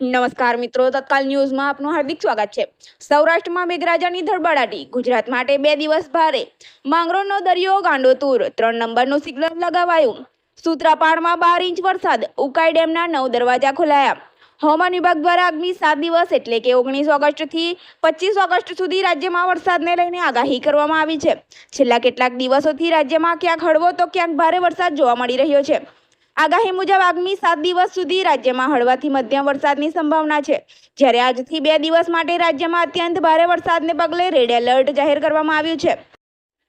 નમસ્કાર મિત્રો, તત્કાલ ન્યૂઝમાં આપનું હાર્દિક સ્વાગત છે. સૌરાષ્ટ્રમાં મેઘરાજાની ધડબડાટી, ગુજરાત માટે બે દિવસ ભારે. માંગરોળનો દરિયો, ગાંડોતુર, ત્રણ નંબરનું સિગ્નલ લગાવાયું. સૂત્રાપાડમાં બાર ઇંચ વરસાદ, ઉકાઈ ડેમના નવ દરવાજા ખોલાયા. હવામાન વિભાગ દ્વારા આગામી સાત દિવસ, એટલે કે ઓગણીસ ઓગસ્ટથી પચીસ ઓગસ્ટ સુધી રાજ્યમાં વરસાદને લઈને આગાહી કરવામાં આવી છે. છેલ્લા કેટલાક દિવસોથી રાજ્યમાં ક્યાંક હળવો તો ક્યાંક ભારે વરસાદ જોવા મળી રહ્યો છે. આગાહી મુજબ આગામી સાત દિવસ સુધી રાજ્યમાં હળવાથી મધ્યમ વરસાદની સંભાવના છે. જ્યારે આજથી બે દિવસ માટે રાજ્યમાં અત્યંત ભારે વરસાદને પગલે રેડ એલર્ટ જાહેર કરવામાં આવ્યું છે.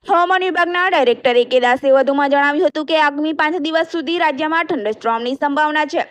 હવામાન વિભાગના ડાયરેક્ટર એ કે દાસે વધુમાં જણાવ્યું હતું કે આગામી પાંચ દિવસ સુધી રાજ્યમાં ઠંડસ્ટ્રોમની સંભાવના છે.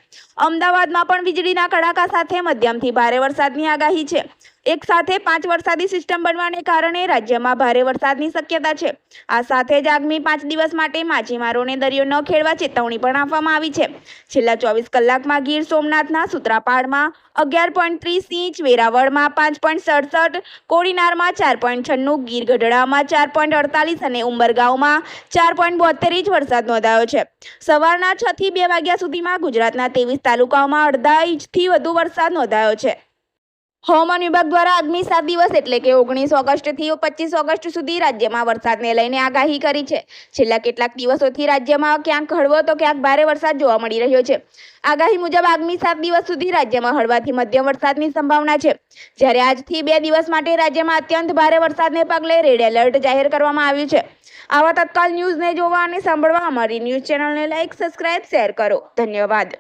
અમદાવાદમાં પણ વીજળીના કડાકા સાથે મધ્યમથી ભારે વરસાદની આગાહી છે. એક સાથે પાંચ વરસાદી સિસ્ટમ બનવાને કારણે રાજ્યમાં ભારે વરસાદની શક્યતા છે. આ સાથે જ આગામી પાંચ દિવસ માટે માછીમારોને દરિયો ન ખેડવા ચેતવણી પણ આપવામાં આવી છે. છેલ્લા ચોવીસ કલાકમાં ગીર સોમનાથના સુત્રાપાડમાં અગિયાર પોઈન્ટ ત્રીસ ઇંચ, વેરાવળમાં પાંચ પોઈન્ટ સડસઠ, કોડીનારમાં ચાર પોઈન્ટ છન્નું ગીર ગઢડામાં ચાર પોઈન્ટ અડતાલીસ અને ઉંબરગાંવમાં ચાર પોઈન્ટ બોતેર ઇંચ વરસાદ નોંધાયો છે. સવારના છથી બે વાગ્યા સુધીમાં ગુજરાતના ત્રેવીસ તાલુકાઓમાં અડધા ઇંચથી વધુ વરસાદ નોંધાયો છે. હવામાન વિભાગ દ્વારા આગામી સાત દિવસ એટલે કે ઓગણીસ ઓગસ્ટથી પચીસ ઓગસ્ટ સુધી રાજ્યમાં વરસાદને લઈને આગાહી કરી છે. છેલ્લા કેટલાક દિવસોથી રાજ્યમાં ક્યાંક હળવો તો ક્યાંક ભારે વરસાદ જોવા મળી રહ્યો છે. આગાહી મુજબ આગામી સાત દિવસ સુધી રાજ્યમાં હળવાથી મધ્યમ વરસાદની સંભાવના છે. જ્યારે આજથી બે દિવસ માટે રાજ્યમાં અત્યંત ભારે વરસાદને પગલે રેડ એલર્ટ જાહેર કરવામાં આવ્યું છે. આવા તત્કાલ ન્યૂઝને જોવા અને સાંભળવા અમારી ન્યૂઝ ચેનલને લાઇક સબસ્ક્રાઇબ, શેર કરો. ધન્યવાદ.